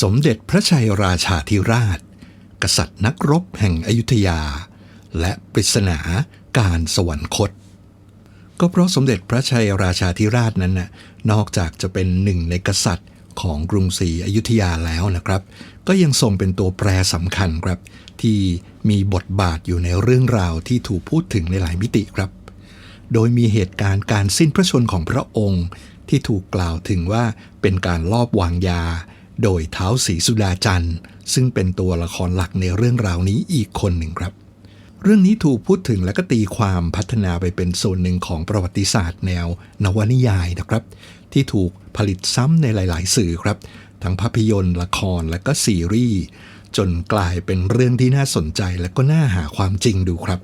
สมเด็จพระชัยราชาธิราช กษัตริย์นักรบแห่งอยุธยา และปริศนาการสวรรคต ก็เพราะสมเด็จพระชัยราชาธิราชนั้นน่ะนอกจากจะเป็นหนึ่งในกษัตริย์ของกรุงศรีอยุธยาแล้วนะครับ ก็ยังทรงเป็นตัวแปรสำคัญครับ ที่มีบทบาทอยู่ในเรื่องราวที่ถูกพูดถึงในหลายมิติครับ โดยมีเหตุการณ์การสิ้นพระชนของพระองค์ ที่ถูกกล่าวถึงว่าเป็นการลอบวางยา โดยเท้าสีสุดาจันทร์ ซึ่งเป็นตัวละครหลักในเรื่องราวนี้อีกคนหนึ่งครับ เรื่องนี้ถูกพูดถึงและก็ตีความพัฒนาไปเป็นส่วนหนึ่งของประวัติศาสตร์แนวนวนิยายนะครับ ที่ถูกผลิตซ้ำในหลาย ๆ สื่อครับ ทั้งภาพยนตร์ละครและก็ซีรีส์จนกลายเป็นเรื่องที่น่าสนใจและก็น่าหาความจริงดูครับ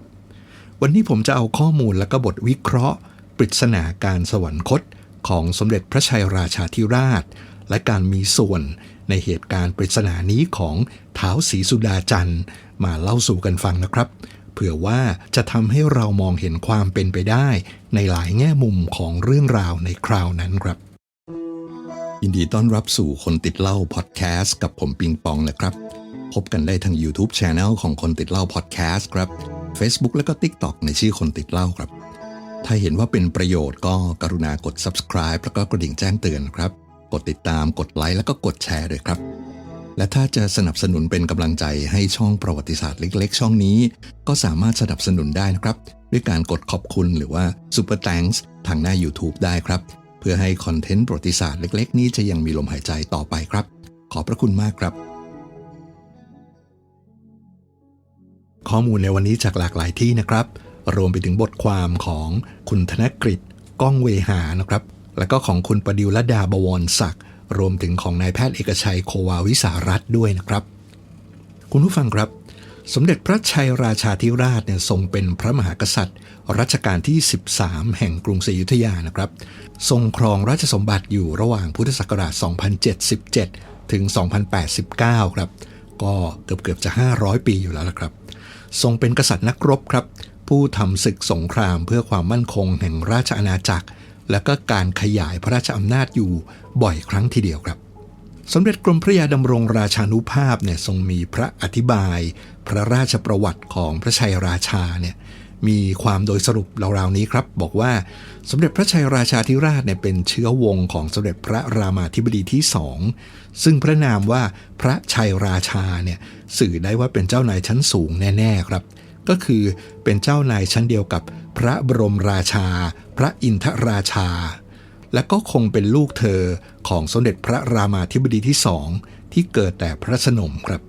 วันนี้ผมจะเอาข้อมูลและก็บทวิเคราะห์ ปริศนาการสวรรคตของสมเด็จพระชัยราชาธิราช และการมีส่วนในเหตุการณ์ปริศนานี้ของเท้าสีสุดาจันทร์มาเล่าสู่กันฟังนะครับ เผื่อว่าจะทำให้เรามองเห็นความเป็นไปได้ ในหลายแง่มุมของเรื่องราวในคราวนั้นครับ ยินดีต้อนรับสู่คนติดเล่าพอดแคสต์กับผมปิงปองนะครับ พบกันได้ทาง YouTube c h anel ของคนติดเล่าพอดแคสต์ครับ Facebook และก็ TikTok ในชื่อคนติดเล่าครับ ถ้าเห็นว่าเป็นประโยชน์ก็กรุณากด subscribe แล้วก็กระดิ่งแจ้งเตือนครับ กดติดตามกดไลค์แล้วก็กดแชร์ด้วยครับ และถ้าจะสนับสนุนเป็นกำลังใจให้ช่องประวัติศาสตร์เล็ก ๆ ช่องนี้ ก็สามารถสนับสนุนได้นะครับ ด้วยการกดขอบคุณหรือว่า Super Thanks ทางหน้า YouTube ได้ครับ เพื่อให้คอนเทนต์ประวัติศาสตร์เล็ก ๆ นี้จะยังมีลมหายใจต่อไปครับ ขอบพระคุณมากครับข้อมูลในวันนี้จากหลากหลายที่นะครับ รวมไปถึงบทความของคุณธนกฤษก้องเวหานะครับ แล้วก็ของคุณประดิวลดาบวรศักดิ์รวมถึงของนายแพทย์เอกชัยโควาวิสารัตด้วยนะครับ คุณผู้ฟังครับ สมเด็จพระชัยราชาธิราชเนี่ยทรงเป็นพระมหากษัตริย์ รัชกาลที่ 13 แห่งกรุงศรีอยุธยานะครับ ทรงครองราชสมบัติอยู่ระหว่างพุทธศักราช 2077 ถึง 2089 ครับ ก็เกือบเกือบจะ 500 ปีอยู่แล้วละครับ ทรงเป็นกษัตริย์นักรบครับ ผู้ทำศึกสงครามเพื่อความมั่นคงแห่งราชอาณาจักร และก็การขยายพระราชอำนาจอยู่บ่อยครั้งทีเดียวครับ สมเด็จกรมพระยาดำรงราชานุภาพเนี่ยทรงมีพระอธิบาย พระราชประวัติของพระชัยราชาเนี่ยมีความโดยสรุปราวๆนี้ครับ บอกว่าสมเด็จพระชัยราชาธิราชเนี่ยเป็นเชื้อวงของสมเด็จพระรามาธิบดีที่สองซึ่งพระนามว่าพระชัยราชาเนี่ยสื่อได้ว่าเป็นเจ้านายชั้นสูงแน่ ๆ ครับ ก็คือเป็นเจ้านายชั้นเดียวกับพระบรมราชา พระอินทราชา และก็คงเป็นลูกเธอของสมเด็จพระรามาธิบดีที่สองที่เกิดแต่พระสนมครับ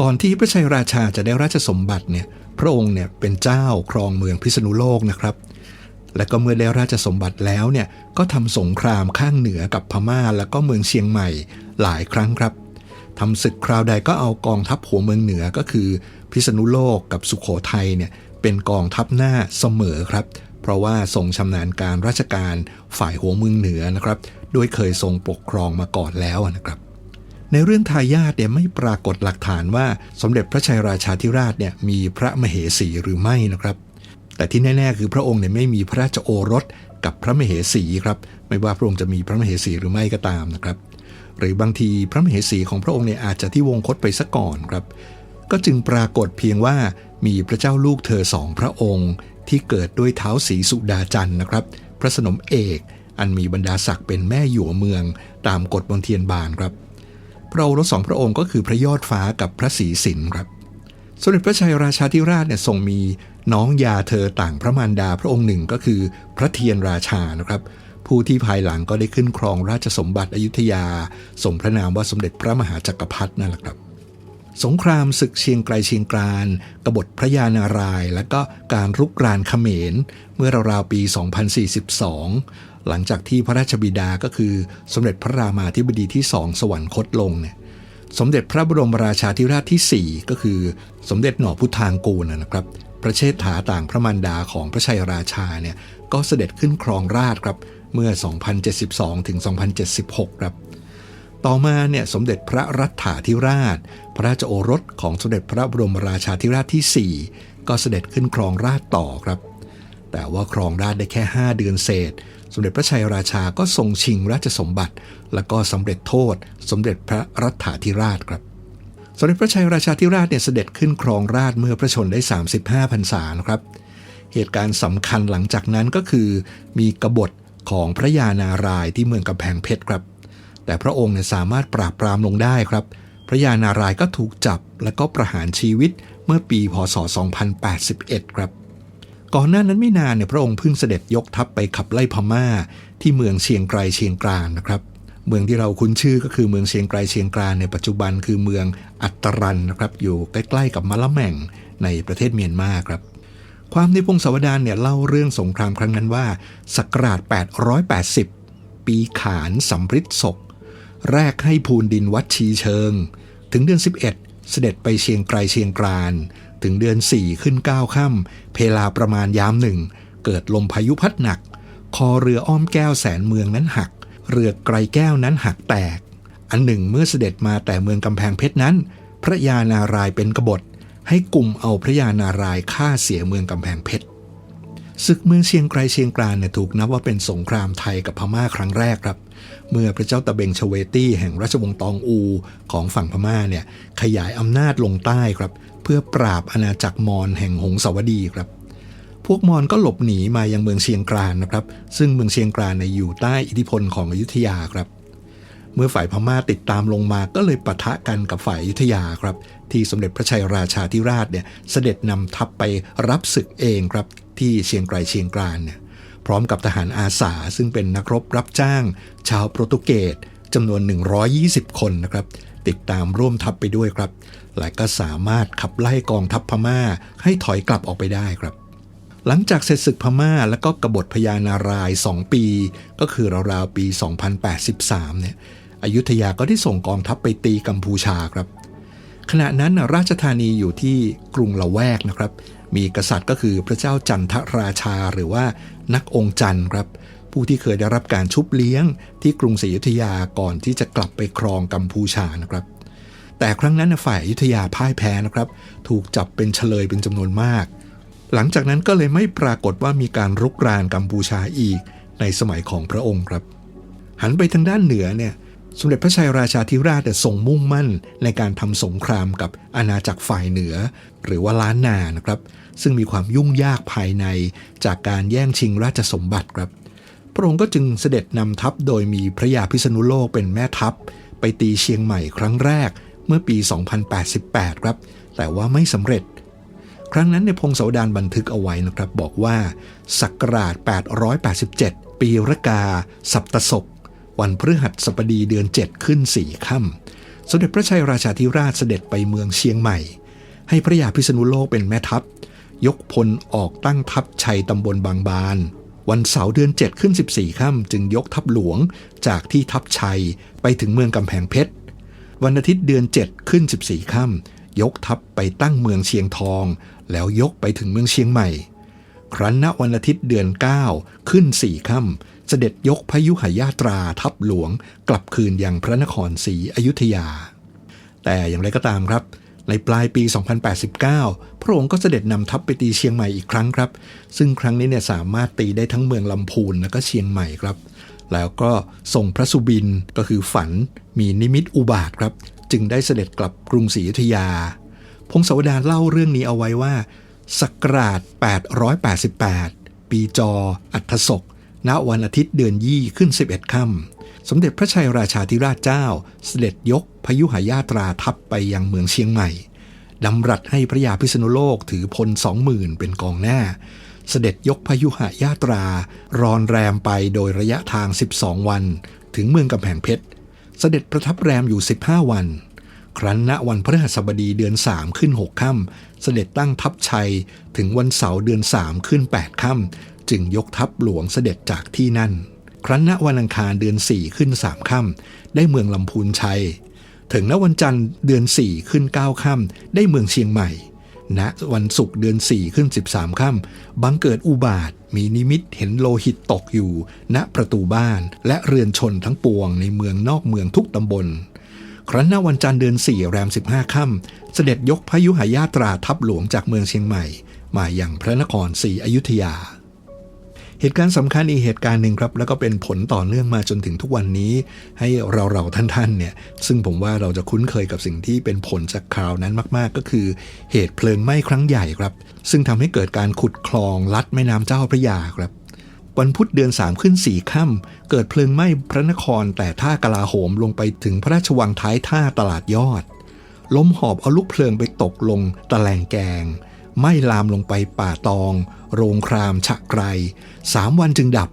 ก่อนที่พระชัยราชาจะได้ราชสมบัติเนี่ยพระองค์เนี่ยเป็นเจ้าครองเมืองพิษณุโลกนะครับ และก็เมื่อได้ราชสมบัติแล้วเนี่ยก็ทำสงครามข้างเหนือกับพม่าแล้วก็เมืองเชียงใหม่หลายครั้งครับทำศึกคราวใดก็เอากองทัพหัวเมืองเหนือก็คือ พิษณุโลกกับสุขโขทัยเนี่ยเป็นกองทัพหน้าเสมอครับ เพราะว่าทรงชำนาญการราชการฝ่ายหัวเมืองเหนือนะครับโดยเคยทรงปกครองมาก่อนแล้วนะครับในเรื่องทายาทเนี่ยไม่ปรากฏหลักฐานว่าสมเด็จพระชัยราชาธิราชเนี่ยมีพระมเหสีหรือไม่นะครับ แต่ที่แน่ๆคือพระองค์เนี่ยไม่มีพระราชโอรสกับพระมเหสีครับไม่ว่าพระองค์จะมีพระมเหสีหรือไม่ก็ตามนะครับ หรือบางทีพระมเหสีของพระองค์เนี่ยอาจจะที่วงคตไปซะก่อนครับ ก็จึงปรากฏเพียงว่ามีพระเจ้าลูกเธอสองพระองค์ ที่เกิดด้วยเท้าสีสุดาจันนะครับ พระสนมเอกอันมีบรรดาศักดิ์เป็นแม่หยวเมือง ตามกฎบนเทียนบานครับ พระโอรสสองพระองค์ก็คือพระยอดฟ้ากับพระศรีสินครับสมเด็จพระชัยราชาธิราชเนี่ยทรงมีน้องยาเธอต่างพระมารดาพระองค์หนึ่งก็คือพระเทียนราชานะครับ ผู้ที่ภายหลังก็ได้ขึ้นครองราชสมบัติอยุธยาสมพระนามว่าสมเด็จพระมหาจักรพรรดินั่นแหละครับ สงครามศึกเชียงไกรเชียงกรานกบฏพระยานาราย และก็การรุกรานเขมร เมื่อราวๆปี 2042 หลังจากที่พระราชบิดาก็คือสมเด็จพระรามาธิบดีที่สองสวรรคตลงเนี่ยสมเด็จพระบรมราชาธิราชที่ 4 ก็คือสมเด็จหน่อพุทธางกูลนะครับ พระเชษฐาต่างพระมารดาของพระชัยราชาเนี่ยก็เสด็จขึ้นครองราชครับเมื่อ 2072 ถึง 2076 ครับ ต่อมาเนี่ยสมเด็จพระรัตถาธิราช พระราชโอรสของสมเด็จพระบรมราชาธิราชที่ 4 ก็เสด็จขึ้นครองราชต่อครับ แต่ว่าครองราชได้แค่ 5 เดือนเศษ สมเด็จพระชัยราชาก็ทรงชิงราชสมบัติ แล้วก็สำเร็จโทษ สมเด็จพระรัฐาธิราชครับ สมเด็จพระชัยราชาธิราชเนี่ยเสด็จขึ้นครองราชเมื่อพระชนได้ 35พรรษานะครับ เหตุการณ์สำคัญหลังจากนั้นก็คือ มีกบฏของพระยานารายที่เมืองกำแพงเพชรครับ แต่พระองค์เนี่ยสามารถปราบปรามลงได้ครับ พระยานารายก็ถูกจับและก็ประหารชีวิตเมื่อปีพศ 2081 ครับ ก่อนหน้านั้นไม่นานเนี่ยพระองค์เพิ่งเสด็จยกทัพไปขับไล่พม่า ที่เมืองเชียงไกรเชียงกรานนะครับ เมืองที่เราคุ้นชื่อก็คือเมืองเชียงไกรเชียงกรานในปัจจุบันคือเมืองอัตตรันนะครับอยู่ใกล้ๆกับมะละแม่งในประเทศเมียนมาครับความในพงศาวดารเนี่ยเล่าเรื่องสงครามครั้งนั้นว่า ศักราช 880 ปีขานสำริดศก แรกให้ภูนดินวัดชีเชิง ถึงเดือน 11 เสด็จไปเชียงไกรเชียงกราน ถึงเดือน 4 ขึ้น 9 ค่ำเพลาประมาณยามหนึ่ง เกิดลมพายุพัดหนัก คอเรืออ้อมแก้วแสนเมืองนั้นหัก เรือไกรแก้วนั้นหักแตก อันหนึ่งเมื่อเสด็จมาแต่เมืองกำแพงเพชรนั้น พระยานารายเป็นกบฏ ให้กลุ่มเอาพระยานารายฆ่าเสียเมืองกำแพงเพชรศึกเมืองเชียงไกรเชียงกรานเนี่ยถูกนับว่าเป็นสงครามไทยกับพม่าครั้งแรกครับ เมื่อพระเจ้าตะเบงชเวตี้แห่งราชวงศ์ตองอูของฝั่งพม่าเนี่ยขยายอำนาจลงใต้ครับ เพื่อปราบอาณาจักรมอญแห่งหงสาวดีครับ พวกมอญก็หลบหนีมายังเมืองเชียงกรานนะครับ ซึ่งเมืองเชียงกรานเนี่ยอยู่ใต้อิทธิพลของอยุธยาครับ เมื่อฝ่ายพม่าติดตามลงมาก็เลยปะทะกันกับฝ่ายอยุธยาครับ ที่สมเด็จพระชัยราชาธิราชเนี่ยเสด็จนำทัพไปรับศึกเองครับที่เชียงไกรเชียงกรานเนี่ย พร้อมกับทหารอาสาซึ่งเป็นนักรบรับจ้าง ชาวโปรตุเกสจำนวน 120 คนนะครับ ติดตามร่วมทัพไปด้วยครับ และก็สามารถขับไล่กองทัพพม่าให้ถอยกลับออกไปได้ครับ หลังจากเสร็จศึกพม่าแล้วก็กบฏพญานาราย 2 ปี ก็คือราวๆปี 2083 เนี่ยอยุธยาก็ได้ส่งกองทัพไปตีกัมพูชาครับ ขณะนั้นราชธานีอยู่ที่กรุงละแวกนะครับ มีกษัตริย์ก็คือพระเจ้าจันทราชาหรือว่า นักองค์จันทร์ครับ ผู้ที่เคยได้รับการชุบเลี้ยงที่กรุงศรีอยุธยาก่อนที่จะกลับไปครองกัมพูชานะครับ แต่ครั้งนั้นฝ่ายอยุธยาพ่ายแพ้นะครับ ถูกจับเป็นเฉลยเป็นจำนวนมาก หลังจากนั้นก็เลยไม่ปรากฏว่ามีการรุกรานกัมพูชาอีกในสมัยของพระองค์ครับ หันไปทางด้านเหนือเนี่ยสมเด็จพระชัยราชาธิราชทรงมุ่งมั่นในการทำสงครามกับอาณาจักรฝ่ายเหนือ หรือว่าล้านนานะครับ ซึ่งมีความยุ่งยากภายในจากการแย่งชิงราชสมบัติครับ พระองค์ก็จึงเสด็จนำทัพโดยมีพระยาพิษณุโลกเป็นแม่ทัพ ไปตีเชียงใหม่ครั้งแรกเมื่อปี 2088 ครับ แต่ว่าไม่สำเร็จ ครั้งนั้นในพงศาวดารบันทึกเอาไว้นะครับ บอกว่าศักราช 887 ปีรกา สัปตศก วันพฤหัสบดีเดือน 7 ขึ้น 4 ค่ำสมเด็จพระชัยราชาธิราชเสด็จไปเมืองเชียงใหม่ ให้พระยาพิษณุโลกเป็นแม่ทัพ ยกพลออกตั้งทัพชัยตำบลบางบาน วันเสาร์เดือน 7 ขึ้น 14 ค่ำจึงยกทัพหลวงจากที่ทัพชัยไปถึงเมืองกำแพงเพชร วันอาทิตย์เดือน 7 ขึ้น 14 ค่ำยกทัพไปตั้งเมืองเชียงทอง แล้วยกไปถึงเมืองเชียงใหม่ ครั้นณวันอาทิตย์เดือน 9 ขึ้น 4 ค่ำเสด็จยกพยุหยาตราทัพหลวงกลับคืนยังพระนครศรีอยุธยา แต่อย่างไรก็ตามครับ ในปลายปี 2089 พระองค์ก็เสด็จนำทัพไปตีเชียงใหม่อีกครั้งครับ ซึ่งครั้งนี้เนี่ยสามารถตีได้ทั้งเมืองลำพูนและก็เชียงใหม่ครับ แล้วก็ส่งพระสุบินก็คือฝันมีนิมิตอุบาทครับ จึงได้เสด็จกลับกรุงศรีอยุธยา พงศาวดารเล่าเรื่องนี้เอาไว้ว่าศักราช 888 ปีจอ อัฐศก ณ วันอาทิตย์เดือนยี่ขึ้น 11 ค่ำ สมเด็จพระชัยราชาธิราชเจ้า เสด็จยกพยุหายาตราทัพไปยังเมืองเชียงใหม่ดำรัสให้พระยาพิษณุโลกถือพลสองหมื่นเป็นกองหน้า เสด็จยกพยุหายาตรารอนแรมไปโดยระยะทาง 12 วัน ถึงเมืองกำแพงเพชร เสด็จประทับแรมอยู่ 15 วัน ครั้นณวันพฤหัสบดีเดือน 3 ขึ้น 6 ค่ำ เสด็จตั้งทัพชัยถึงวันเสาร์เดือน 3 ขึ้น 8 ค่ำ จึงยกทัพหลวงเสด็จจากที่นั่น ครั้นณวันอังคารเดือน 4 ขึ้น 3 ค่ำได้เมืองลำพูนชัย ถึงณวันจันทร์เดือน 4 ขึ้น 9 ค่ำได้เมืองเชียงใหม่ณวันศุกร์เดือน 4 ขึ้น 13 ค่ำบังเกิดอุบาท มีนิมิตเห็นโลหิตตกอยู่ ณประตูบ้าน และเรือนชนทั้งปวงในเมืองนอกเมืองทุกตำบล ครั้นณวันจันทร์เดือน 4 แรม 15 ค่ำเสด็จยกพยุหายาตราทัพหลวงจากเมืองเชียงใหม่ มาอย่างพระนครศรีอยุธยา เหตุการณ์สำคัญอีกเหตุการณ์หนึ่งครับ แล้วก็เป็นผลต่อเนื่องมาจนถึงทุกวันนี้ ให้เราเราๆท่านๆเนี่ยซึ่งผมว่าเราจะคุ้นเคยกับสิ่งที่เป็นผลจากคราวนั้นมากๆ ก็คือ เหตุเพลิงไหม้ครั้งใหญ่ครับ ซึ่งทำให้เกิดการขุดคลองลัดแม่น้ำเจ้าพระยาครับวันพุธเดือนสามขึ้นสี่ค่ำ เกิดเพลิงไหม้พระนครแต่ท่ากลาโหมลงไปถึงพระราชวังท้ายท่าตลาดยอด ล้มหอบเอาลูกเพลิงไปตกลงตะแลงแกง ไม้ลามลงไปป่าตอง โรงครามฉะไกรสามวันจึงดับ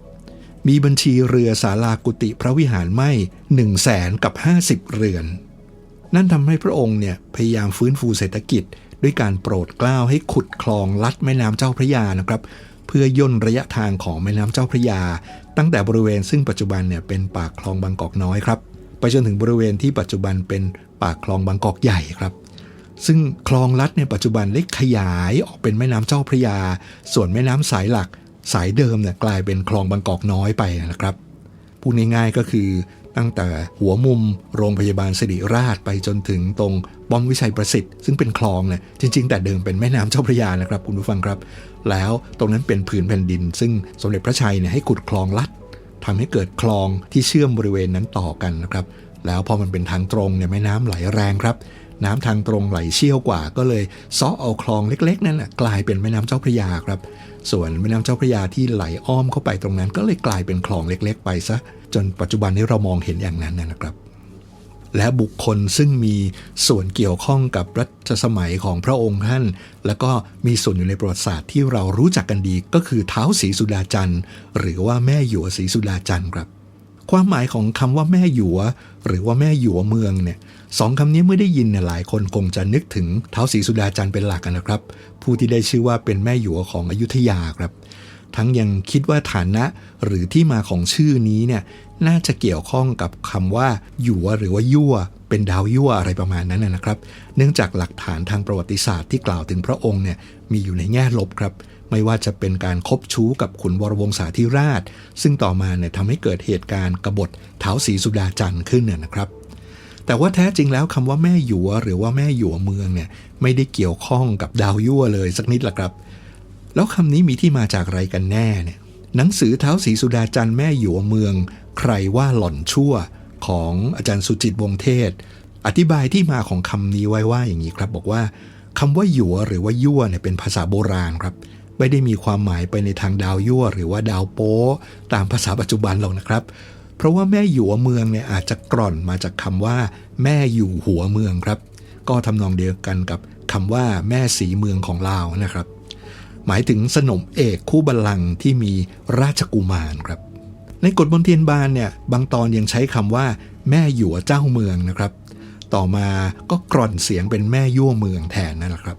มีบัญชีเรือศาลากุติพระวิหารไหม้หนึ่งแสนกับห้าสิบเรือน นั่นทำให้พระองค์เนี่ยพยายามฟื้นฟูเศรษฐกิจ ด้วยการโปรดเกล้าให้ขุดคลองลัดแม่น้ำเจ้าพระยานะครับ เพื่อย่นระยะทางของแม่น้ำเจ้าพระยา ตั้งแต่บริเวณซึ่งปัจจุบันเนี่ยเป็นปากคลองบางกอกน้อยครับไปจนถึงบริเวณที่ปัจจุบันเป็นปากคลองบางกอกใหญ่ครับ ซึ่งคลองลัดในปัจจุบันได้ขยายออกเป็นแม่น้ำเจ้าพระยา ส่วนแม่น้ำสายหลักสายเดิมเนี่ยกลายเป็นคลองบางกอกน้อยไปนะครับพูดง่ายๆก็คือตั้งแต่หัวมุมโรงพยาบาลสิริราชไปจนถึงตรงป้อมวิชัยประสิทธิ์ซึ่งเป็นคลองเนี่ยจริง ๆ แต่เดิมเป็นแม่น้ำเจ้าพระยานะครับ คุณผู้ฟังครับ แล้วตรงนั้นเป็นผืนแผ่นดิน ซึ่งสมเด็จพระชัยเนี่ยให้ขุดคลองลัดทำให้เกิดคลองที่เชื่อมบริเวณนั้นต่อกันนะครับ แล้วพอมันเป็นทางตรงเนี่ยแม่น้ำไหลแรงครับ น้ำทางตรงไหลเชี่ยวกว่า ก็เลยซ้อเอาคลองเล็ก ๆ นั่นแหละกลายเป็นแม่น้ำเจ้าพระยาครับ ส่วนแม่น้ำเจ้าพระยาที่ไหลอ้อมเข้าไปตรงนั้น ก็เลยกลายเป็นคลองเล็ก ๆ ไปซะ จนปัจจุบันนี้เรามองเห็นอย่างนั้นนะครับ และบุคคลซึ่งมีส่วนเกี่ยวข้องกับรัชสมัยของพระองค์ท่าน แล้วก็มีส่วนอยู่ในประวัติศาสตร์ที่เรารู้จักกันดีก็คือเท้าวศรีสุดาจันทร์ หรือว่าแม่หยวศรีสุดาจันทร์ครับความหมายของคำว่าแม่หยวหรือว่าแม่หยวเมืองเนี่ย สองคำนี้เมื่อได้ยินเนี่ยหลายคนคงจะนึกถึงเท้าศรีสุดาจันทร์เป็นหลักกันนะครับ ผู้ที่ได้ชื่อว่าเป็นแม่หยัวของอยุธยาครับ ทั้งยังคิดว่าฐานะหรือที่มาของชื่อนี้เนี่ยน่าจะเกี่ยวข้องกับคำว่าหยัวหรือว่ายั่ว เป็นดาวยั่วอะไรประมาณนั้นนะครับ เนื่องจากหลักฐานทางประวัติศาสตร์ที่กล่าวถึงพระองค์เนี่ยมีอยู่ในแง่ลบครับไม่ว่าจะเป็นการคบชู้กับขุนวรวงศาธิราช ซึ่งต่อมาเนี่ยทำให้เกิดเหตุการณ์กบฏเท้าศรีสุดาจันทร์ขึ้นเนี่ยนะครับ แต่ว่าแท้จริงแล้วคำว่าแม่หยัวหรือว่าแม่หยัวเมืองเนี่ยไม่ได้เกี่ยวข้องกับดาวยั่วเลยสักนิดละครับ แล้วคำนี้มีที่มาจากอะไรกันแน่เนี่ยหนังสือเท้าสีสุดาจันทร์แม่หยัวเมือง ใครว่าหล่อนชั่วของอาจารย์สุจิตวงศ์เทศ อธิบายที่มาของคำนี้ไว้ว่าอย่างนี้ครับ บอกว่าคำว่าหยัวหรือว่ายั่วเนี่ยเป็นภาษาโบราณครับไม่ได้มีความหมายไปในทางดาวยั่ว หรือว่าดาวโป๊ตามภาษาปัจจุบันหรอกนะครับ เพราะว่าแม่หยวเมืองเนี่ยอาจจะกร่อนมาจากคำว่า แม่อยู่หัวเมืองครับ ก็ทำนองเดียวกันกับคำว่าแม่สีเมืองของลาวนะครับ หมายถึงสนมเอกคู่บัลลังก์ที่มีราชกุมารครับ ในกฎมนเทียนบานเนี่ยบางตอนยังใช้คำว่า แม่หยวเจ้าเมืองนะครับ ต่อมาก็กร่อนเสียงเป็นแม่ยั่วเมืองแทนนั่นแหละครับ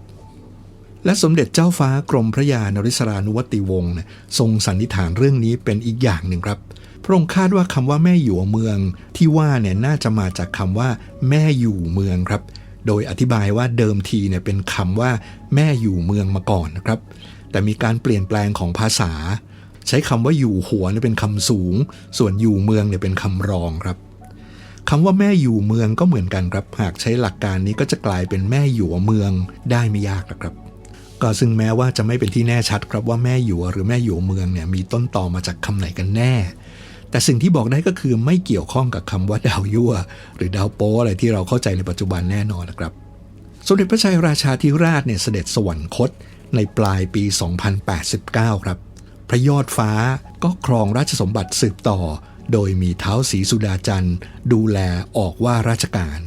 และสมเด็จเจ้าฟ้ากรมพระยานริศรานุวัติวงศ์เนี่ยทรงสันนิษฐานเรื่องนี้เป็นอีกอย่างหนึ่งครับ ระองค์คาดว่าคำว่าแม่อยู่เมืองที่ว่าเนี่ยน่าจะมาจากคำว่าแม่อยู่เมืองครับ โดยอธิบายว่าเดิมทีเนี่ยเป็นคำว่าแม่อยู่เมืองมาก่อนนะครับ แต่มีการเปลี่ยนแปลงของภาษา ใช้คำว่าอยู่หัวเนี่ยเป็นคำสูง ส่วนอยู่เมืองเนี่ยเป็นคำรองครับคำว่าแม่อยู่เมืองก็เหมือนกันครับ หากใช้หลักการนี้ก็จะกลายเป็นแม่อยู่เมืองได้ไม่ยากนะครับ ก็ซึ่งแม้ว่าจะไม่เป็นที่แน่ชัดครับว่าแม่หยวหรือแม่หยวเมืองเนี่ยมีต้นต่อมาจากคำไหนกันแน่ แต่สิ่งที่บอกได้ก็คือไม่เกี่ยวข้องกับคำว่าดาวยั่ว หรือดาวโป๊อะไรที่เราเข้าใจในปัจจุบันแน่นอนนะครับ สมเด็จพระชัยราชาธิราชเนี่ยเสด็จสวรรคตในปลายปี 2089 ครับ พระยอดฟ้าก็ครองราชสมบัติสืบต่อ โดยมีเท้าสีสุดาจันทร์ ดูแลออกว่าราชการ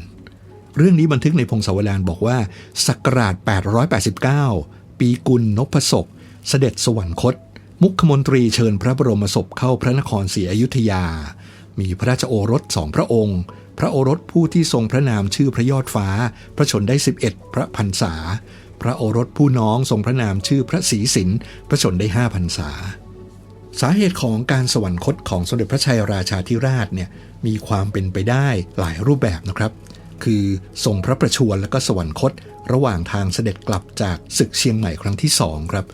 เรื่องนี้บันทึกในพงศาวดารบอกว่า ศักราช 889 ปีกุลนพศก เสด็จสวรรคต มุขมนตรีเชิญพระบรมศพเข้าพระนครศรีอยุธยา มีพระราชโอรสสองพระองค์ พระโอรสผู้ที่ทรงพระนามชื่อพระยอดฟ้า พระชนได้ 11 พระพรรษา พระโอรสผู้น้องทรงพระนามชื่อพระศรีสินพระชนได้5พรรษา สาเหตุของการสวรรคตของสมเด็จพระชัยราชาธิราชเนี่ยมีความเป็นไปได้หลายรูปแบบนะครับคือทรงพระประชวรและก็สวรรคต ระหว่างทางเสด็จกลับจากศึกเชียงใหม่ครั้งที่สองครับ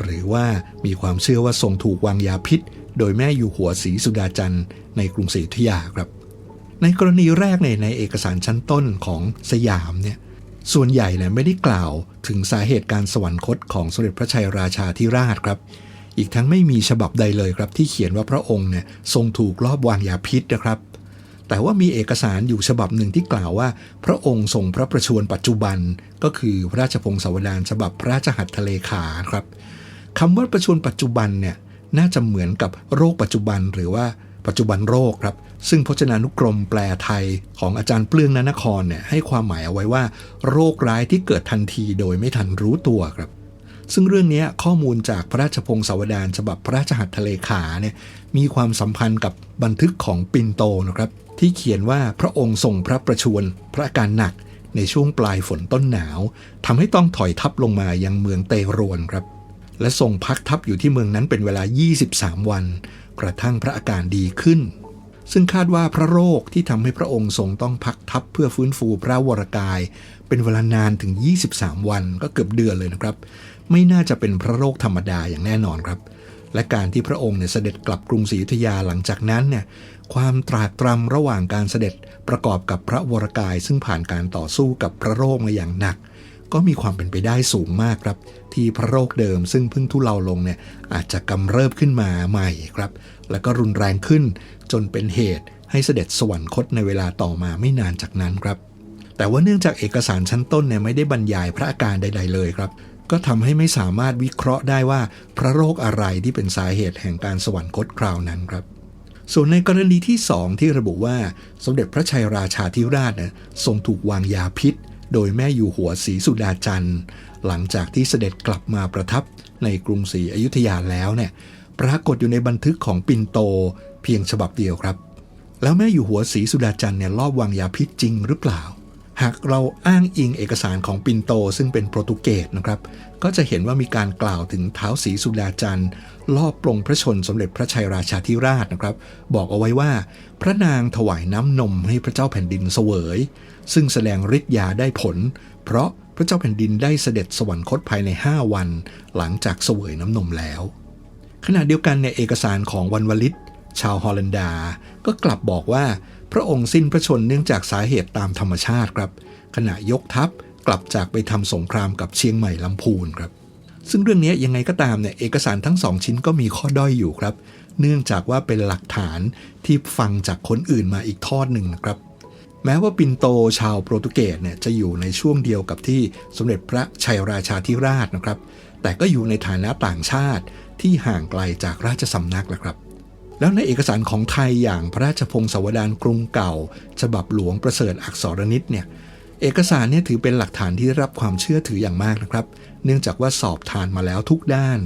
หรือว่ามีความเชื่อว่าทรงถูกวางยาพิษ โดยแม่อยู่หัวศรีสุดาจันทร์ในกรุงศรีอยุธยาครับ ในกรณีแรกในในเอกสารชั้นต้นของสยามเนี่ยส่วนใหญ่เนี่ยไม่ได้กล่าวถึงสาเหตุการสวรรคตของสมเด็จพระชัยราชาธิราชครับ อีกทั้งไม่มีฉบับใดเลยครับ ที่เขียนว่าพระองค์เนี่ยทรงถูกลอบวางยาพิษนะครับ แต่ว่ามีเอกสารอยู่ฉบับหนึ่งที่กล่าวว่า พระองค์ทรงพระประชวรปัจจุบัน ก็คือพระราชพงศาวดารฉบับพระราชหัตถเลขาครับ คำว่าประชวรปัจจุบันเนี่ยน่าจะเหมือนกับโรคปัจจุบันหรือว่าปัจจุบันโรคครับ ซึ่งพจนานุกรมแปลไทยของอาจารย์เปลื้องนนครเนี่ยให้ความหมายเอาไว้ว่า โรคร้ายที่เกิดทันทีโดยไม่ทันรู้ตัวครับ ซึ่งเรื่องนี้ข้อมูลจากพระราชพงศาวดารฉบับพระราชหัตถเลขาเนี่ยมีความสัมพันธ์กับบันทึกของปินโตนะครับ ที่เขียนว่าพระองค์ทรงพระประชวรพระอาการหนักในช่วงปลายฝนต้นหนาวทำให้ต้องถอยทัพลงมายังเมืองเตรวนครับ และทรงพักทัพอยู่ที่เมืองนั้นเป็นเวลา 23 วัน กระทั่งพระอาการดีขึ้น ซึ่งคาดว่าพระโรคที่ทำให้พระองค์ทรงต้องพักทัพเพื่อฟื้นฟูพระวรกาย เป็นเวลานานถึง 23 วันก็เกือบเดือนเลยนะครับ ไม่น่าจะเป็นพระโรคธรรมดาอย่างแน่นอนครับ และการที่พระองค์เนี่ยเสด็จกลับกรุงศรีอยุธยาหลังจากนั้นเนี่ยความตรากตรำระหว่างการเสด็จประกอบกับพระวรกาย ซึ่งผ่านการต่อสู้กับพระโรคมาอย่างหนัก ก็มีความเป็นไปได้สูงมากครับ ที่พระโรคเดิมซึ่งเพิ่งทุเลาลงเนี่ยอาจจะกำเริบขึ้นมาใหม่ครับ แล้วก็รุนแรงขึ้นจนเป็นเหตุให้เสด็จสวรรคตในเวลาต่อมาไม่นานจากนั้นครับ แต่ว่าเนื่องจากเอกสารชั้นต้นเนี่ยไม่ได้บรรยายพระอาการใด ๆ เลยครับ ก็ทำให้ไม่สามารถวิเคราะห์ได้ว่าพระโรคอะไรที่เป็นสาเหตุแห่งการสวรรคตคราวนั้นครับส่วนในกรณีที่สองที่ระบุว่าสมเด็จพระชัยราชาธิราชเนี่ยทรงถูกวางยาพิษ โดยแม่อยู่หัวศรีสุดาจันทร์ หลังจากที่เสด็จกลับมาประทับในกรุงศรีอยุธยาแล้วเนี่ยปรากฏอยู่ในบันทึกของปินโตเพียงฉบับเดียวครับ แล้วแม่อยู่หัวศรีสุดาจันทร์เนี่ยลอบวางยาพิษจริงหรือเปล่า หากเราอ้างอิงเอกสารของปินโตซึ่งเป็นโปรตุเกสนะครับ ก็จะเห็นว่ามีการกล่าวถึงเท้าศรีสุดาจันทร์ลอบปลงพระชนสมเด็จพระชัยราชาธิราชนะครับ บอกเอาไว้ว่า พระนางถวายน้ำนมให้พระเจ้าแผ่นดินเสวย ซึ่งแสดงฤทธิ์ยาได้ผล เพราะพระเจ้าแผ่นดินได้เสด็จสวรรคตภายใน 5 วัน หลังจากเสวยน้ำนมแล้ว ขณะเดียวกันในเอกสารของวันวลิตชาวฮอลันดา ก็กลับบอกว่า พระองค์สิ้นพระชนเนื่องจากสาเหตุตามธรรมชาติครับ ขณะยกทัพกลับจากไปทำสงครามกับเชียงใหม่ลำพูนครับ ซึ่งเรื่องนี้ยังไงก็ตามเนี่ยเอกสารทั้งสองชิ้นก็มีข้อด้อยอยู่ครับ เนื่องจากว่าเป็นหลักฐานที่ฟังจากคนอื่นมาอีกทอดหนึ่งนะครับแม้ว่าปินโตชาวโปรตุเกสเนี่ยจะอยู่ในช่วงเดียวกับที่สมเด็จพระชัยราชาธิราชนะครับ แต่ก็อยู่ในฐานะต่างชาติที่ห่างไกลจากราชสำนักแหละครับ แล้วในเอกสารของไทยอย่างพระราชพงศาวดารกรุงเก่า ฉบับหลวงประเสริฐอักษรนิตเนี่ยเอกสารเนี่ยถือเป็นหลักฐานที่ได้รับความเชื่อถืออย่างมากนะครับ เนื่องจากว่าสอบทานมาแล้วทุกด้าน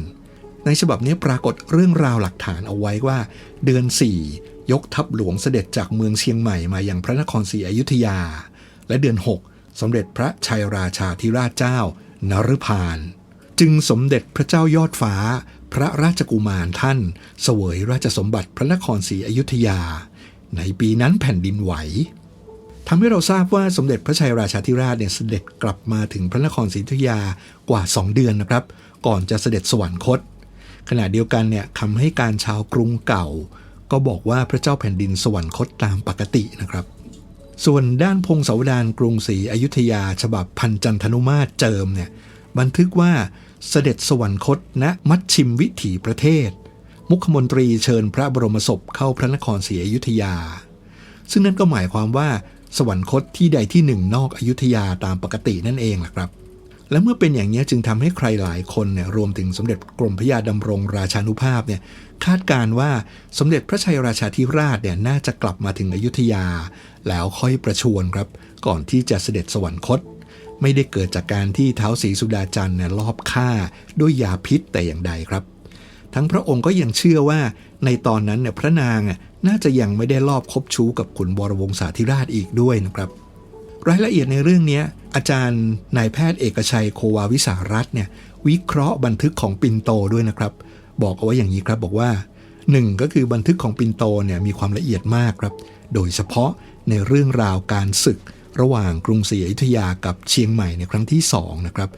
ในฉบับนี้ปรากฏเรื่องราวหลักฐานเอาไว้ว่า เดือน 4 ยกทัพหลวงเสด็จจากเมืองเชียงใหม่มายังพระนครศรีอยุธยา และเดือน 6 สมเด็จพระชัยราชาธิราชเจ้านฤพาน จึงสมเด็จพระเจ้ายอดฟ้า พระราชกุมารท่านเสวยราชสมบัติพระนครศรีอยุธยา ในปีนั้นแผ่นดินไหวทำให้เราทราบว่าสมเด็จพระชัยราชาธิราชเนี่ยเสด็จกลับมาถึงพระนครศรีอยุธยากว่า 2 เดือนนะครับ ก่อนจะเสด็จสวรรคต ขณะเดียวกันเนี่ยคำให้การชาวกรุงเก่า ก็บอกว่าพระเจ้าแผ่นดินสวรรคตตามปกตินะครับ ส่วนด้านพงศาวดารกรุงศรีอยุธยา ฉบับพันจันทนุมาตรเจิมเนี่ยบันทึกว่า เสด็จสวรรคตณมัชชิมวิถีประเทศ มุขมนตรีเชิญพระบรมศพเข้าพระนครศรีอยุธยา ซึ่งนั่นก็หมายความว่าสวรรคตที่ใดที่หนึ่งนอกอยุธยาตามปกตินั่นเองล่ะครับ และเมื่อเป็นอย่างนี้จึงทำให้ใครหลายคนเนี่ยรวมถึงสมเด็จกรมพระยาดำรงราชานุภาพเนี่ยคาดการณ์ว่าสมเด็จพระชัยราชาธิราชเนี่ยน่าจะกลับมาถึงอยุธยา แล้วค่อยประชวรครับ ก่อนที่จะเสด็จสวรรคต ไม่ได้เกิดจากการที่เท้าศรีสุดาจันทร์เนี่ยลอบฆ่าด้วยยาพิษแต่อย่างใดครับ ทั้งพระองค์ก็ยังเชื่อว่าในตอนนั้นเนี่ยพระนางน่าจะยังไม่ได้ลอบคบชู้กับขุนวรวงศาธิราชอีกด้วยนะครับ รายละเอียดในเรื่องนี้อาจารย์นายแพทย์เอกชัยโควาวิสารัตเนี่ยวิเคราะห์บันทึกของปินโตด้วยนะครับ บอกเอาไว้อย่างนี้ครับบอกว่าหนึ่งก็คือบันทึกของปินโตเนี่ยมีความละเอียดมากครับ โดยเฉพาะในเรื่องราวการศึก ระหว่างกรุงศรีอยุธยากับเชียงใหม่ในครั้งที่2นะครับ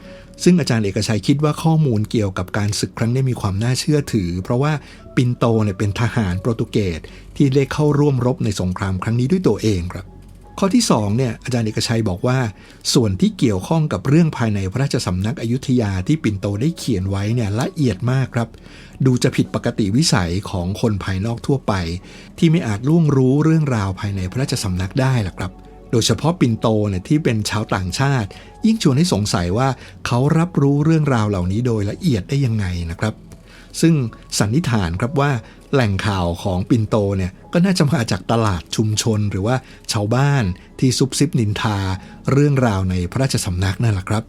ซึ่งอาจารย์เอกชัยคิดว่าข้อมูลเกี่ยวกับการศึกครั้งนี้มีความน่าเชื่อถือ เพราะว่าปินโตเนี่ยเป็นทหารโปรตุเกสที่ได้เข้าร่วมรบในสงครามครั้งนี้ด้วยตัวเองครับ ข้อที่2เนี่ยอาจารย์เอกชัยบอกว่า ส่วนที่เกี่ยวข้องกับเรื่องภายในพระราชสำนักอยุธยาที่ปินโตได้เขียนไว้เนี่ยละเอียดมากครับ ดูจะผิดปกติวิสัยของคนภายนอกทั่วไป ที่ไม่อาจล่วงรู้เรื่องราวภายในพระราชสำนักได้ล่ะครับ โดยเฉพาะปินโตเนี่ยที่เป็นชาวต่างชาติ ยิ่งชวนให้สงสัยว่าเขารับรู้เรื่องราวเหล่านี้โดยละเอียดได้ยังไงนะครับ ซึ่งสันนิษฐานครับว่าแหล่งข่าวของปินโตเนี่ยก็น่าจะมาจากตลาดชุมชนหรือว่าชาวบ้านที่ซุบซิบนินทา เรื่องราวในพระราชสำนักนั่นแหละครับ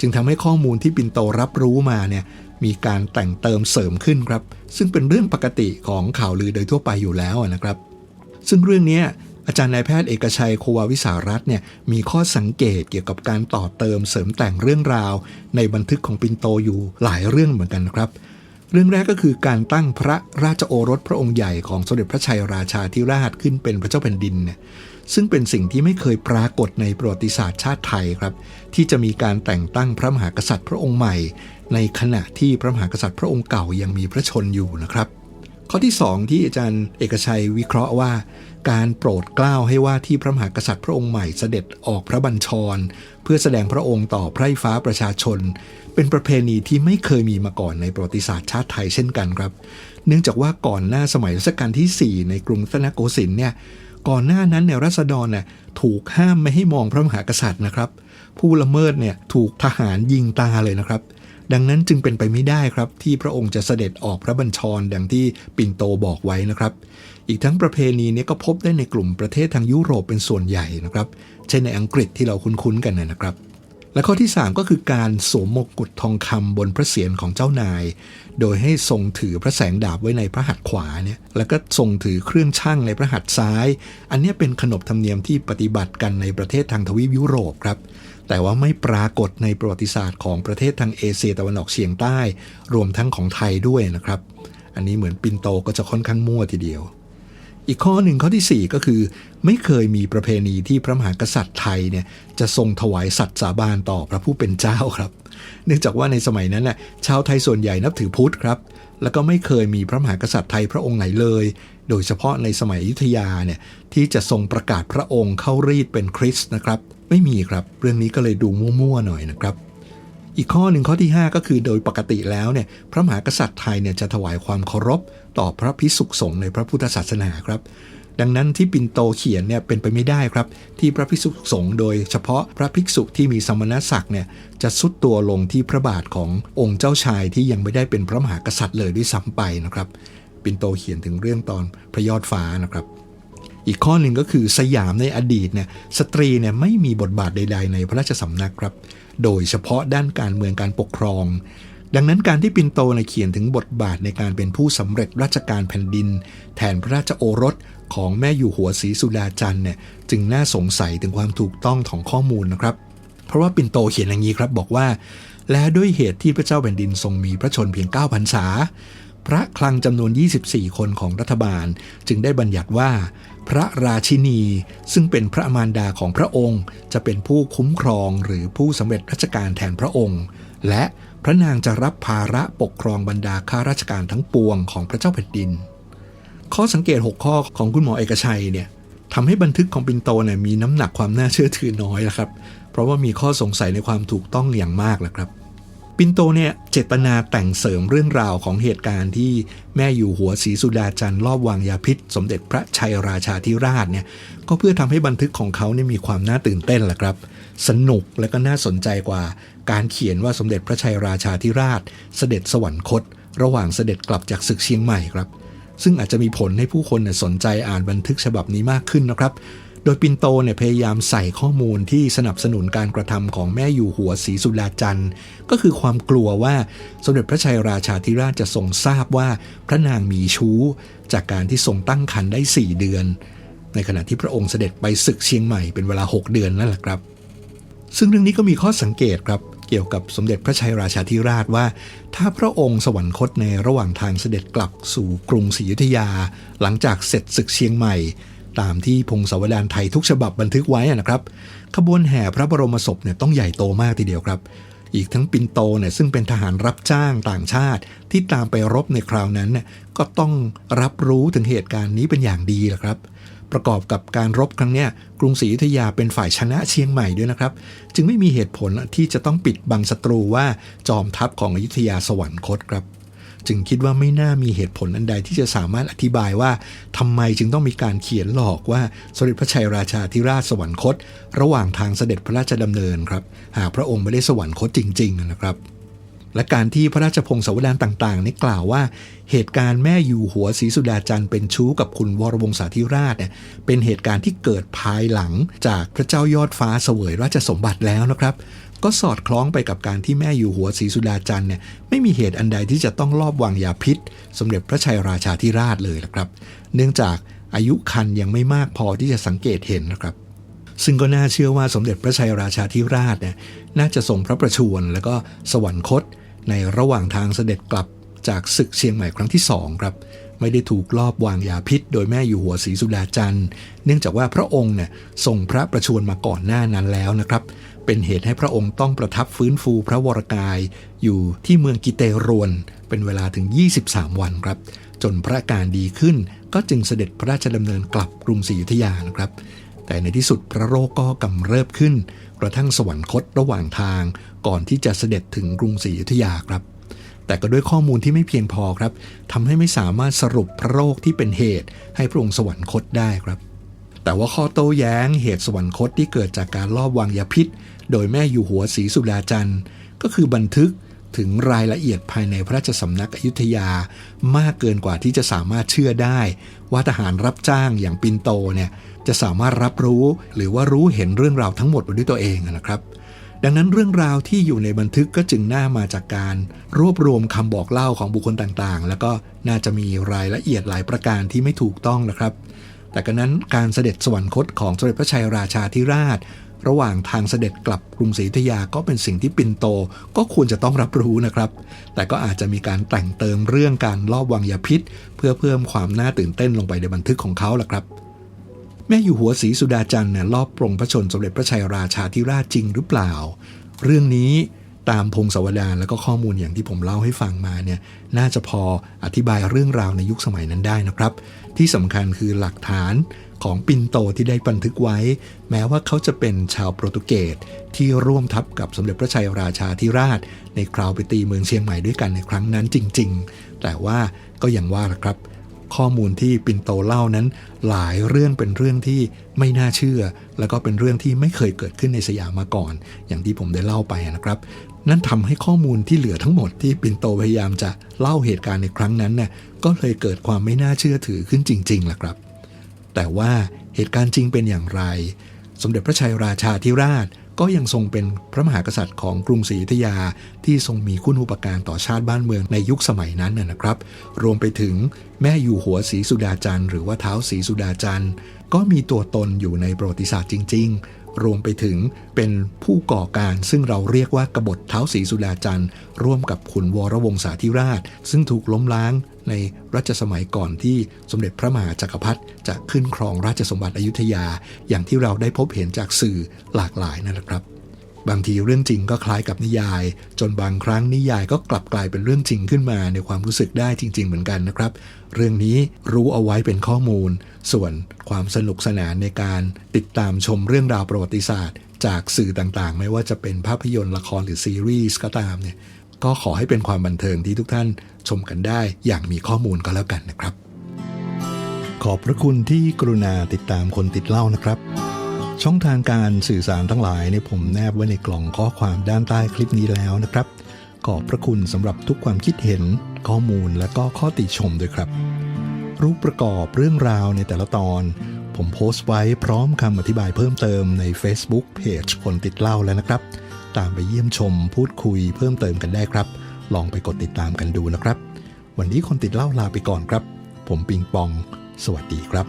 จึงทำให้ข้อมูลที่ปินโตรับรู้มาเนี่ยมีการแต่งเติมเสริมขึ้นครับ ซึ่งเป็นเรื่องปกติของข่าวลือโดยทั่วไปอยู่แล้วนะครับ ซึ่งเรื่องนี้ อาจารย์นายแพทย์เอกชัยโควาวิสารัตน์เนี่ยมีข้อสังเกตเกี่ยวกับการต่อเติมเสริมแต่งเรื่องราว ในบันทึกของปินโตอยู่หลายเรื่องเหมือนกันนะครับ เรื่องแรกก็คือการตั้งพระราชโอรสพระองค์ใหญ่ของสมเด็จพระชัยราชาธิราชขึ้นเป็นพระเจ้าแผ่นดินเนี่ยซึ่งเป็นสิ่งที่ไม่เคยปรากฏในประวัติศาสตร์ชาติไทยครับ ที่จะมีการแต่งตั้งพระมหากษัตริย์พระองค์ใหม่ ในขณะที่พระมหากษัตริย์พระองค์เก่ายังมีพระชนอยู่นะครับ ข้อที่ 2 ที่อาจารย์เอกชัยวิเคราะห์ว่า การโปรดเกล้าให้ว่าที่พระมหากษัตริย์พระองค์ใหม่เสด็จออกพระบัญชร เพื่อแสดงพระองค์ต่อไพร่ฟ้าประชาชน เป็นประเพณีที่ไม่เคยมีมาก่อนในประวัติศาสตร์ชาติไทยเช่นกันครับ เนื่องจากว่าก่อนหน้าสมัยรัชกาลที่ 4 ในกรุงรัตนโกสินทร์เนี่ยก่อนหน้านั้นเนี่ยรัษฎรเนี่ยถูกห้ามไม่ให้มองพระมหากษัตริย์นะครับ ผู้ละเมิดเนี่ยถูกทหารยิงตาเลยนะครับ ดังนั้นจึงเป็นไปไม่ได้ครับ ที่พระองค์จะเสด็จออกพระบัญชรดังที่ปิ่นโตบอกไว้นะครับ อีกทั้งประเพณีนี้ก็พบได้ในกลุ่มประเทศทางยุโรปเป็นส่วนใหญ่นะครับ เช่นในอังกฤษที่เราคุ้นๆกันนะครับ และข้อที่ 3 ก็คือการสวมมงกุฎทองคำบนพระเศียรของเจ้านาย โดยให้ทรงถือพระแสงดาบไว้ในพระหัตถ์ขวาเนี่ยแล้วก็ทรงถือเครื่องช่างในพระหัตถ์ซ้าย อันนี้เป็นขนบธรรมเนียมที่ปฏิบัติกันในประเทศทางทวีปยุโรปครับแต่ว่าไม่ปรากฏในประวัติศาสตร์ของประเทศทางเอเชียตะวันออกเฉียงใต้ รวมทั้งของไทยด้วยนะครับ อันนี้เหมือนปินโตก็จะค่อนข้างมั่วทีเดียว อีกข้อหนึ่งข้อที่ 4 ก็คือ ไม่เคยมีประเพณีที่พระมหากษัตริย์ไทยเนี่ยจะทรงถวายสัตย์สาบานต่อพระผู้เป็นเจ้าครับ เนื่องจากว่าในสมัยนั้นน่ะชาวไทยส่วนใหญ่นับถือพุทธครับ แล้วก็ไม่เคยมีพระมหากษัตริย์ไทยพระองค์ไหนเลย โดยเฉพาะในสมัยอยุธยาเนี่ยที่จะทรงประกาศพระองค์เข้ารีดเป็นคริสต์นะครับ ไม่มีครับ เรื่องนี้ก็เลยดูมั่วๆหน่อยนะครับ อีกข้อหนึ่งข้อที่ 5 ก็คือโดยปกติแล้วเนี่ยพระมหากษัตริย์ไทยเนี่ยจะถวายความเคารพต่อพระพิสุขสงฆ์ในพระพุทธศาสนาครับ ดังนั้นที่ปินโตเขียนเนี่ยเป็นไปไม่ได้ครับ ที่พระภิกษุสงฆ์โดยเฉพาะพระภิกษุที่มีสมณศักดิ์เนี่ยจะสุดตัวลงที่พระบาทขององค์เจ้าชายที่ยังไม่ได้เป็นพระมหากษัตริย์เลยด้วยซ้ำไปนะครับปินโตเขียนถึงเรื่องตอนพระยอดฟ้านะครับอีกข้อหนึ่งก็คือสยามในอดีตเนี่ยสตรีเนี่ยไม่มีบทบาทใด ๆ ในพระราชสำนักครับ โดยเฉพาะด้านการเมืองการปกครอง ดังนั้นการที่ปินโตในเขียนถึงบทบาทในการเป็นผู้สำเร็จราชการแผ่นดิน แทนพระราชโอรสของแม่อยู่หัวศรีสุดาจันเนี่ยจึงน่าสงสัยถึงความถูกต้องของข้อมูลนะครับ เพราะว่าปินโตเขียนอย่างนี้ครับบอกว่า และด้วยเหตุที่พระเจ้าแผ่นดินทรงมีพระชนเพียง9พรรษาพระคลังจำนวน 24 คนของรัฐบาล จึงได้บัญญัติว่า พระราชินี ซึ่งเป็นพระมารดาของพระองค์ จะเป็นผู้คุ้มครองหรือผู้สำเร็จราชการแทนพระองค์ และพระนางจะรับภาระปกครองบรรดาข้าราชการทั้งปวงของพระเจ้าแผ่นดิน ข้อสังเกต 6 ข้อของคุณหมอเอกชัยเนี่ยทำให้บันทึกของปินโตเนี่ยมีน้ำหนักความน่าเชื่อถือน้อยแล้วครับ เพราะว่ามีข้อสงสัยในความถูกต้องอย่างมากแล้วครับ ปินโตเนี่ยเจตนาแต่งเสริมเรื่องราวของเหตุการณ์ที่แม่อยู่หัวศรีสุดาจันทร์รอบวางยาพิษ สมเด็จพระชัยราชาธิราชเนี่ยก็เพื่อทำให้บันทึกของเขาเนี่ยมีความน่าตื่นเต้นแหละครับ สนุกและก็น่าสนใจกว่า การเขียนว่าสมเด็จพระชัยราชาธิราช เสด็จสวรรคต ระหว่างเสด็จกลับจากศึกเชียงใหม่ครับ ซึ่งอาจจะมีผลให้ผู้คนเนี่ยสนใจอ่านบันทึกฉบับนี้มากขึ้นนะครับ โดยปินโตเนี่ยพยายามใส่ข้อมูลที่สนับสนุนการกระทำของแม่อยู่หัวศรีสุดาจันทร์ ก็คือความกลัวว่าสมเด็จพระชัยราชาธิราชจะทรงทราบว่าพระนางมีชู้ จากการที่ทรงตั้งครรภ์ได้ 4 เดือน ในขณะที่พระองค์เสด็จไปศึกเชียงใหม่เป็นเวลา 6 เดือนนั่นแหละครับ ซึ่งเรื่องนี้ก็มีข้อสังเกตครับเกี่ยวกับสมเด็จพระชัยราชาธิราชว่า ถ้าพระองค์สวรรคตในระหว่างทางเสด็จกลับสู่กรุงศรีอยุธยา หลังจากเสร็จศึกเชียงใหม่ ตามที่พงศาวดารไทยทุกฉบับบันทึกไว้นะครับ ขบวนแห่พระบรมศพเนี่ยต้องใหญ่โตมากทีเดียวครับ อีกทั้งปินโตเนี่ยซึ่งเป็นทหารรับจ้างต่างชาติ ที่ตามไปรบในคราวนั้นเนี่ยก็ต้องรับรู้ถึงเหตุการณ์นี้เป็นอย่างดีแหละครับ ประกอบกับการรบครั้งเนี้ยกรุงศรีอยุธยาเป็นฝ่ายชนะเชียงใหม่ด้วยนะครับ จึงไม่มีเหตุผลที่จะต้องปิดบังศัตรูว่าจอมทัพของอยุธยาสวรรคตครับ จึงคิดว่าไม่น่ามีเหตุผลอันใดที่จะสามารถอธิบายว่าทำไมจึงต้องมีการเขียนหลอกว่าสมเด็จพระชัยราชาธิราชสวรรคต ระหว่างทางเสด็จพระราชดำเนินครับ หากพระองค์ไม่ได้สวรรคตจริง ๆ นะครับและการที่พระราชพงศาวดารต่างๆนี่กล่าวว่า เหตุการณ์แม่อยู่หัวศรีสุดาจันทร์เป็นชู้กับคุณวรวงศาธิราชเนี่ยเป็นเหตุการณ์ที่เกิดภายหลังจากพระเจ้ายอดฟ้าเสวยราชสมบัติแล้วนะครับ ก็สอดคล้องไปกับการที่แม่อยู่หัวศรีสุดาจันทร์เนี่ยไม่มีเหตุอันใดที่จะต้องลอบวางยาพิษ สมเด็จพระชัยราชาธิราชเลยนะครับ เนื่องจากอายุคันยังไม่มากพอที่จะสังเกตเห็นนะครับ ซึ่งก็น่าเชื่อว่าสมเด็จพระชัยราชาธิราชเนี่ยน่าจะทรงพระประชวรแล้วก็สวรรคต ในระหว่างทางเสด็จกลับจากศึกเชียงใหม่ครั้งที่สองครับไม่ได้ถูกลอบวางยาพิษ โดยแม่อยู่หัวศรีสุดาจันทร์ เนื่องจากว่าพระองค์เนี่ยทรงพระประชวรมาก่อนหน้านั้นแล้วนะครับ เป็นเหตุให้พระองค์ต้องประทับฟื้นฟูพระวรกาย อยู่ที่เมืองกิเตรวน เป็นเวลาถึง 23 วันครับ จนพระอาการดีขึ้น ก็จึงเสด็จพระราชดำเนินกลับกรุงศรีอยุธยานะครับ แต่ในที่สุดพระโรคก็กำเริบขึ้น กระทั่งสวรรคตระหว่างทาง ก่อนที่จะเสด็จถึงกรุงศรีอยุธยาครับ แต่ก็ด้วยข้อมูลที่ไม่เพียงพอครับทำให้ไม่สามารถสรุปพระโรคที่เป็นเหตุ ให้พระองค์สวรรคตได้ครับแต่ว่าข้อโต้แย้งเหตุสวรรคตที่เกิดจากการลอบวางยาพิษ โดยแม่อยู่หัวศรีสุดาจันทร์ก็คือบันทึกถึงรายละเอียดภายในพระราชสำนักอยุธยามากเกินกว่าที่จะสามารถเชื่อได้ ว่าทหารรับจ้างอย่างปินโตเนี่ยจะสามารถรับรู้หรือว่ารู้เห็นเรื่องราวทั้งหมดมาด้วยตัวเองนะครับ ดังนั้นเรื่องราวที่อยู่ในบันทึกก็จึงน่ามาจากการ รวบรวมคำบอกเล่าของบุคคลต่างๆ แล้วก็น่าจะมีรายละเอียดหลายประการที่ไม่ถูกต้องนะครับ แต่กระนั้นการเสด็จสวรรคตของสมเด็จพระชัยราชาธิราช ระหว่างทางเสด็จกลับกรุงศรีอยุธยาก็เป็นสิ่งที่ปินโตก็ควรจะต้องรับรู้นะครับ แต่ก็อาจจะมีการแต่งเติมเรื่องการลอบวางยาพิษ เพื่อเพิ่มความน่าตื่นเต้นลงไปในบันทึกของเขาล่ะครับ แม่อยู่หัวศรีสุดาจันทร์เนี่ยรอบปรงพระชนสมเด็จพระชัยราชาธิราชจริงหรือเปล่า เรื่องนี้ตามพงศาวดารแล้วก็ข้อมูลอย่างที่ผมเล่าให้ฟังมาเนี่ยน่าจะพออธิบายเรื่องราวในยุคสมัยนั้นได้นะครับ ที่สำคัญคือหลักฐาน ของปินโตที่ได้บันทึกไว้ แม้ว่าเขาจะเป็นชาวโปรตุเกสที่ร่วมทัพกับสมเด็จพระชัยราชาธิราช ในคราวไปตีเมืองเชียงใหม่ด้วยกันในครั้งนั้นจริง ๆ แต่ว่าก็อย่างว่าละครับ ข้อมูลที่ปินโตเล่านั้น หลายเรื่องเป็นเรื่องที่ไม่น่าเชื่อ แล้วก็เป็นเรื่องที่ไม่เคยเกิดขึ้นในสยามมาก่อน อย่างที่ผมได้เล่าไปนะครับนั่นทำให้ข้อมูลที่เหลือทั้งหมดที่ปินโตพยายามจะเล่าเหตุการณ์ในครั้งนั้นเนี่ยก็เลยเกิดความไม่น่าเชื่อถือขึ้นจริงๆล่ะครับ แต่ว่าเหตุการณ์จริงเป็นอย่างไร สมเด็จพระชัยราชาธิราชก็ยังทรงเป็นพระมหากษัตริย์ของกรุงศรีอยุธยา ที่ทรงมีคุณูปการต่อชาติบ้านเมืองในยุคสมัยนั้นนะนะครับ รวมไปถึงแม่อยู่หัวศรีสุดาจันทร์หรือว่าเท้าศรีสุดาจันทร์ก็มีตัวตนอยู่ในประวัติศาสตร์จริง ๆ รวมไปถึงเป็นผู้ก่อการซึ่งเราเรียกว่ากบฏเท้าศรีสุดาจันทร์ร่วมกับขุนวรวงศาธิราช ซึ่งถูกล้มล้าง ในรัชสมัยก่อนที่สมเด็จพระมหาจักรพรรดิจะขึ้นครองราชสมบัติอยุธยา อย่างที่เราได้พบเห็นจากสื่อหลากหลายนั่นแหละครับ บางทีเรื่องจริงก็คล้ายกับนิยาย จนบางครั้งนิยายก็กลับกลายเป็นเรื่องจริงขึ้นมาในความรู้สึกได้จริง ๆ เหมือนกันนะครับ เรื่องนี้รู้เอาไว้เป็นข้อมูล ส่วนความสนุกสนานในการติดตามชมเรื่องราวประวัติศาสตร์จากสื่อต่างๆ ไม่ว่าจะเป็นภาพยนตร์ละครหรือซีรีส์ก็ตามเนี่ย ก็ขอให้เป็นความบันเทิงที่ทุกท่านชมกันได้อย่างมีข้อมูลก็แล้วกันนะครับ ขอบพระคุณที่กรุณาติดตามคนติดเล่านะครับ ช่องทางการสื่อสารทั้งหลายเนี่ยผมแนบไว้ในกล่องข้อความด้านใต้คลิปนี้แล้วนะครับ ขอบพระคุณสำหรับทุกความคิดเห็น ข้อมูลและก็ข้อติชมด้วยครับ รูปประกอบเรื่องราวในแต่ละตอน ผมโพสต์ไว้พร้อมคำอธิบายเพิ่มเติมใน Facebook Page คนติดเล่าแล้วนะครับ ตามไปเยี่ยมชม พูดคุยเพิ่มเติมกันได้ครับ ลองไปกดติดตามกันดูนะครับ วันนี้คนติดเล่าลาไปก่อนครับ ผมปิงปอง สวัสดีครับ